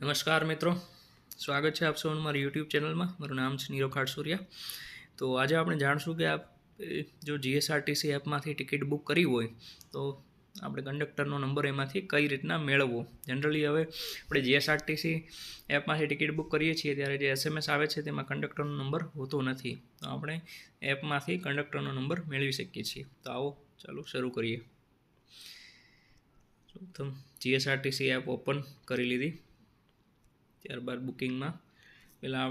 નમસ્કાર મિત્રો. સ્વાગત છે આપ સૌનું મારી યુટ્યુબ ચેનલમાં. મારું નામ છે નીરો ખાટસુરિયા તો આજે આપણે જાણશું કે આપ જો જીએસઆરટીસી એપમાંથી ટિકિટ બુક કરી હોય, તો આપણે કંડક્ટરનો નંબર એમાંથી કઈ રીતના મેળવવો? જનરલી હવે આપણે જીએસઆરટીસી એપમાંથી ટિકિટ બુક કરીએ છીએ ત્યારે જે એસએમએસ આવે છે તેમાં કંડક્ટરનો નંબર હોતો નથી. તો આપણે એપમાંથી કંડક્ટરનો નંબર મેળવી શકીએ છીએ. તો આવો ચાલો શરૂ કરીએ. પ્રથમ જીએસઆરટીસી એપ ઓપન કરી લીધી ત્યારબાદ બુકિંગમાં. પેલા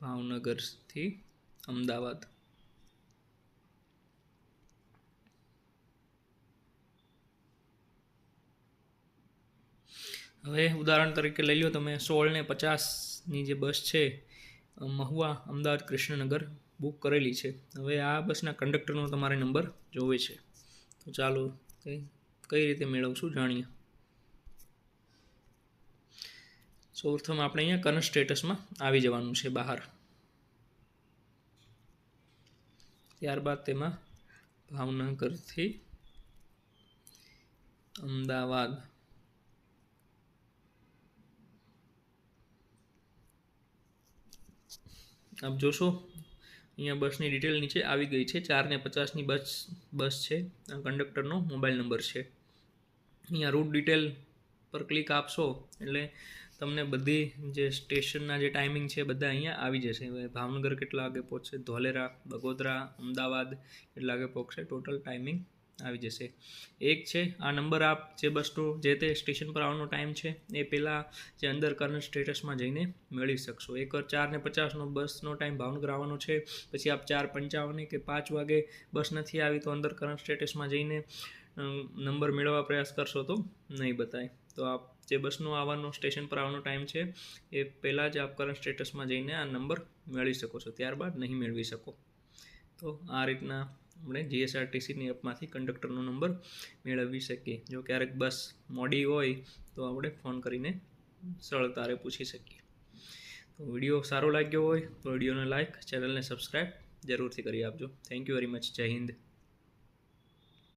ભાવનગરથી અમદાવાદ. હવે ઉદાહરણ તરીકે લઈ લો, તમે સોળ ને પચાસની જે બસ છે મહુવા, અમદાવાદ, કૃષ્ણનગર બુક કરેલી છે. હવે આ બસના કંડક્ટરનો તમારે નંબર જોવે છે. તો ચાલો કઈ રીતે મેળવશું જાણીએ. સૌપ્રથમ આપણે અહીંયા કરંટ સ્ટેટસમાં આવી જવાનું છે બહાર. ત્યારબાદ તેમાં ભાવનગરથી અમદાવાદ. આપ જોશો અહીંયા બસની ડિટેલ નીચે આવી ગઈ છે. ચારને પચાસની બસ બસ છે. કંડક્ટરનો મોબાઈલ નંબર છે. અહીંયા રૂટ ડિટેલ પર ક્લિક આપશો એટલે તમને બધી જે સ્ટેશનના જે ટાઈમિંગ છે બધા અહીંયા આવી જશે. ભાવનગર કેટલા વાગે પહોંચશે? ધોલેરા, બગોદરા, અમદાવાદ કેટલા વાગે પહોંચશે? ટોટલ ટાઈમિંગ આવી જશે. એક છે, આ નંબર આપ જે બસનો જે તે સ્ટેશન પર આવવાનો ટાઈમ છે, એ પહેલાં જે અંદર કરંટ સ્ટેટસમાં જઈને મેળવી શકશો. એક ચાર ને પચાસનો બસનો ટાઈમ ભાવનગર આવવાનો છે, પછી આપ ચાર પંચાવને કે પાંચ વાગે બસ નથી આવી તો અંદર કરંટ સ્ટેટસમાં જઈને નંબર મેળવવા પ્રયાસ કરશો તો નહીં બતાય. તો આપ જે બસનો આવવાનો સ્ટેશન પર આવવાનો ટાઈમ છે, એ પહેલાં જ આપ કરંટ સ્ટેટસમાં જઈને આ નંબર મેળવી શકો છો. ત્યારબાદ નહીં મેળવી શકો. તો આ રીતના આપણે જીએસઆરટીસીની એપમાંથી કંડક્ટરનો નંબર મેળવી શકીએ. જો ક્યારેક બસ મોડી હોય તો આપણે ફોન કરીને સરળતારે પૂછી શકીએ. તો વીડિયો સારો લાગ્યો હોય તો વિડીયોને લાઇક ચેનલને સબસ્ક્રાઈબ જરૂરથી કરી આપજો. થેન્ક યુ વેરી મચ જય હિન્દ.